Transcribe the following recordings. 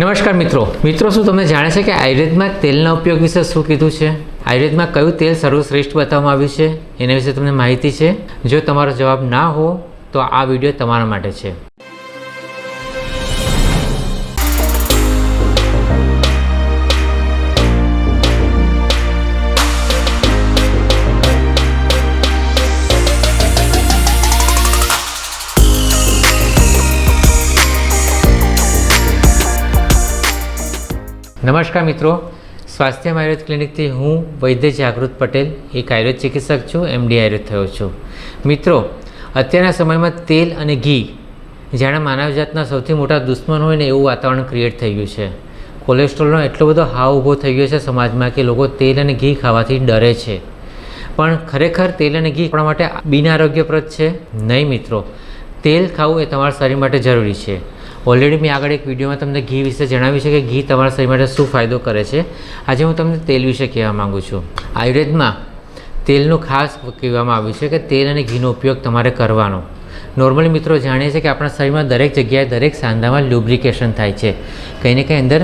નમસ્કાર મિત્રો. મિત્રો, શું તમે જાણે છે કે આયુર્વેદમાં તેલના ઉપયોગ વિશે શું કીધું છે? આયુર્વેદમાં કયું તેલ સર્વશ્રેષ્ઠ બતાવવામાં આવ્યું છે? એના વિશે તમને માહિતી છે? જો તમારો જવાબ ના હો તો આ વીડિયો તમારા માટે છે. નમસ્કાર મિત્રો. સ્વાસ્થ્ય આયુર્વેદ ક્લિનિકથી હું વૈદ્ય જાગૃત પટેલ, એક આયુર્વેદ ચિકિત્સક છું એમડી આયુર્વેદ થયો છું. મિત્રો, અત્યારના સમયમાં તેલ અને ઘી જાણે માનવજાતના સૌથી મોટા દુશ્મન હોય ને એવું વાતાવરણ ક્રિએટ થઈ ગયું છે. કોલેસ્ટ્રોલનો એટલો બધો હાવ ઊભો થઈ ગયો છે સમાજમાં કે લોકો તેલ અને ઘી ખાવાથી ડરે છે. પણ ખરેખર તેલ અને ઘી આપણા માટે બિનઆરોગ્યપ્રદ છે? નહીં મિત્રો. તેલ ખાવું એ તમારા શરીર માટે જરૂરી છે. ઓલરેડી મેં આગળ એક વિડીયોમાં તમને ઘી વિશે જણાવ્યું છે કે ઘી તમારા શરીર માટે શું ફાયદો કરે છે. આજે હું તમને તેલ વિશે કહેવા માગું છું. આયુર્વેદમાં તેલનું ખાસ કહેવામાં આવ્યું છે કે તેલ અને ઘીનો ઉપયોગ તમારે કરવાનો. નોર્મલી મિત્રો જાણીએ છીએ કે આપણા શરીરમાં દરેક જગ્યાએ દરેક સાંધામાં લ્યુબ્રિકેશન થાય છે. કંઈ ને કંઈ અંદર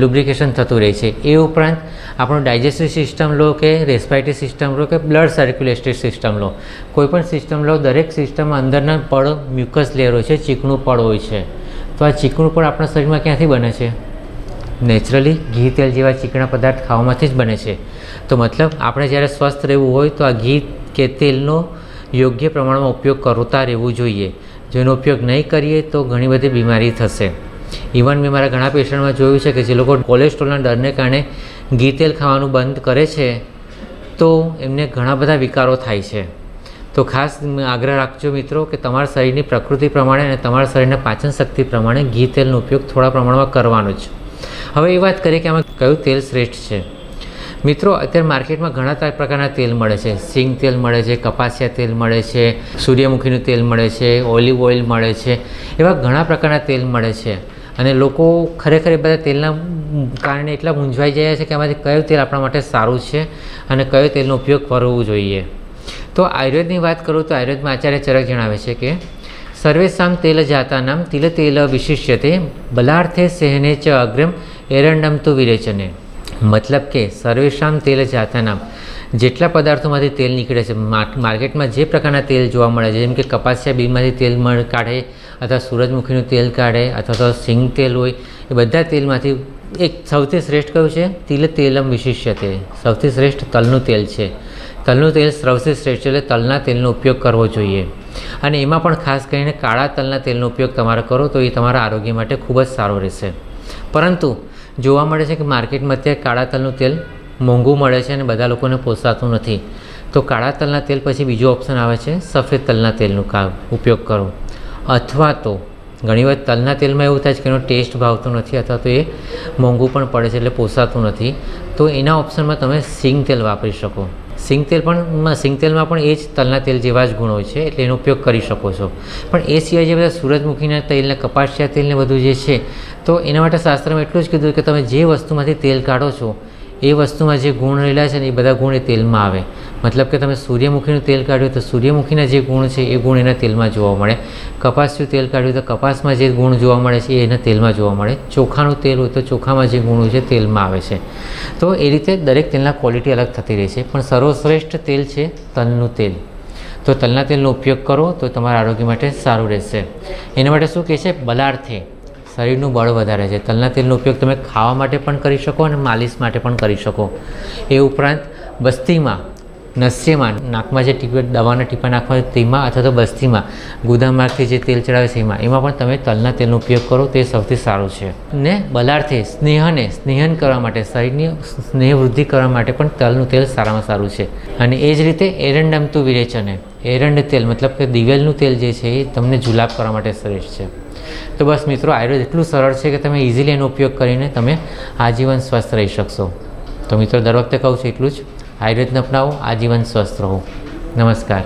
લુબ્રિકેશન થતું રહે છે. એ ઉપરાંત આપણું ડાયજેસ્ટિવ સિસ્ટમ લો કે રેસ્પાયટી સિસ્ટમ લો કે બ્લડ સર્ક્યુલેટરી સિસ્ટમ લો. કોઈપણ સિસ્ટમ લો, દરેક સિસ્ટમમાં અંદરના પડ મ્યુકસ લેયર હોય છે, ચીકણું પડ હોય છે. તો આ ચીકણું પણ આપણા શરીરમાં ક્યાંથી બને છે? નેચરલી ઘી તેલ જેવા ચીકણા પદાર્થ ખાવામાંથી જ બને છે. તો મતલબ, આપણે જ્યારે સ્વસ્થ રહેવું હોય તો આ ઘી કે તેલનો યોગ્ય પ્રમાણમાં ઉપયોગ કરતા રહેવું જોઈએ. જો એનો ઉપયોગ નહીં કરીએ તો ઘણી બધી બીમારી થશે. ઇવન મેં મારા ઘણા પેશન્ટમાં જોયું છે કે જે લોકો કોલેસ્ટ્રોલના ડરને કારણે ઘી તેલ ખાવાનું બંધ કરે છે, તો એમને ઘણા બધા વિકારો થાય છે. તો ખાસ આગ્રહ રાખજો મિત્રો કે તમારા શરીરની પ્રકૃતિ પ્રમાણે અને તમારા શરીરના પાચન શક્તિ પ્રમાણે ઘી તેલનો ઉપયોગ થોડા પ્રમાણમાં કરવાનો જ. હવે એ વાત કરીએ કે આમાં કયું તેલ શ્રેષ્ઠ છે. મિત્રો, અત્યારે માર્કેટમાં ઘણા પ્રકારના તેલ મળે છે. સિંગ તેલ મળે છે, કપાસિયા તેલ મળે છે, સૂર્યમુખીનું તેલ મળે છે, ઓલિવ ઓઇલ મળે છે, એવા ઘણા પ્રકારના તેલ મળે છે. અને લોકો ખરેખર એ બધા તેલના કારણે એટલા મૂંઝવાઈ જાય છે કે આમાંથી કયું તેલ આપણા માટે સારું છે અને કયો તેલનો ઉપયોગ કરવો જોઈએ. તો આયુર્વેદની વાત કરું તો આયુર્વેદમાં આચાર્ય ચરક જણાવે છે કે સર્વેશામ તેલ જાતાનામ તિલ તેલ વિશિષ્યતે, બલાર્થે સહેને ચ અગ્રમ એરંડમ તો વિરેચને. મતલબ કે સર્વેશામ તેલ જાતાનામ, જેટલા પદાર્થોમાંથી તેલ નીકળે છે માર્કેટમાં જે પ્રકારના તેલ જોવા મળે છે, જેમ કે કપાસિયા બીમાંથી તેલ મળ કાઢે, અથવા સૂરજમુખીનું તેલ કાઢે, અથવા તો સિંગ તેલ હોય, એ બધા તેલમાંથી એક સૌથી શ્રેષ્ઠ કયું છે? તિલ તેલમ વિશિષ્યતે. સૌથી શ્રેષ્ઠ તલનું તેલ છે. તલનું તેલ સૌથી શ્રેષ્ઠ એટલે તલના તેલનો ઉપયોગ કરવો જોઈએ. અને એમાં પણ ખાસ કરીને કાળા તલના તેલનો ઉપયોગ તમારે કરો તો એ તમારા આરોગ્ય માટે ખૂબ જ સારો રહેશે. પરંતુ જોવા મળે છે કે માર્કેટમાં અત્યારે કાળા તલનું તેલ મોંઘું મળે છે અને બધા લોકોને પોસાતું નથી. તો કાળા તલના તેલ પછી બીજો ઓપ્શન આવે છે સફેદ તલના તેલનું કા ઉપયોગ કરો. અથવા તો ઘણીવાર તલના તેલમાં એવું થાય છે કે એનો ટેસ્ટ ભાવતો નથી અથવા તો એ મોંઘું પણ પડે છે એટલે પોસાતું નથી. તો એના ઓપ્શનમાં તમે સિંગ તેલ વાપરી શકો. સિંગ તેલ પણ સિંગતેલમાં પણ એ જ તલના તેલ જેવા જ ગુણ હોય છે, એટલે એનો ઉપયોગ કરી શકો છો. પણ એ સિવાય જે બધા સૂરજમુખીના તેલને, કપાસિયા તેલને બધું જે છે, તો એના માટે શાસ્ત્રમાં એટલું જ કીધું કે તમે જે વસ્તુમાંથી તેલ કાઢો છો, એ વસ્તુમાં જે ગુણ રહેલા છે ને એ બધા ગુણ એ તેલમાં આવે. મતલબ કે તમે સૂર્યમુખીનું તેલ કાઢ્યું તો સૂર્યમુખીના જે ગુણ છે, એ ગુણ એના તેલમાં જોવા મળે. કપાસનું તેલ કાઢ્યું તો કપાસમાં જે ગુણ જોવા મળે છે એના તેલમાં જોવા મળે. ચોખાનું તેલ હોય તો ચોખામાં જે ગુણ હોય છે, તેલમાં આવે છે. તો એ રીતે દરેક તેલના ક્વોલિટી અલગ થતી રહે છે. પણ સર્વશ્રેષ્ઠ તેલ છે તલનું તેલ. તો તલના તેલનો ઉપયોગ કરો તો તમારા આરોગ્ય માટે સારું રહેશે. એના માટે શું કહે છે? બલાર્થે. શરીરનું બળ વધારે છે. તલના તેલનો ઉપયોગ તમે ખાવા માટે પણ કરી શકો અને માલિશ માટે પણ કરી શકો. એ ઉપરાંત બસ્તીમાં નસ્યમાં, નાકમાં જે ટીપે, દવાના ટીપા નાખવા તેમાં અથવા તો બસ્તીમાં ગુદામાર્ગથી જે તેલ ચડાવે છે એમાં એમાં પણ તમે તલના તેલનો ઉપયોગ કરો, તે સૌથી સારું છે. ને બલારથી, સ્નેહને, સ્નેહન કરવા માટે, શરીરની સ્નેહ વૃદ્ધિ કરવા માટે પણ તલનું તેલ સારામાં સારું છે. અને એ જ રીતે એરંડમતું વિરેચને, એરંડ તેલ, મતલબ કે દિવેલનું તેલ જે છે એ તમને જુલાબ કરવા માટે શ્રેષ્ઠ છે. તો બસ મિત્રો, આયુર્વેદ એટલું સરળ છે કે તમે ઇઝીલી એનો ઉપયોગ કરીને તમે આજીવન સ્વસ્થ રહી શકશો. તો મિત્રો, દર વખતે કહું છું એટલું જ. આયુર્વેદને અપનાવો આજીવન સ્વસ્થ રહો. નમસ્કાર.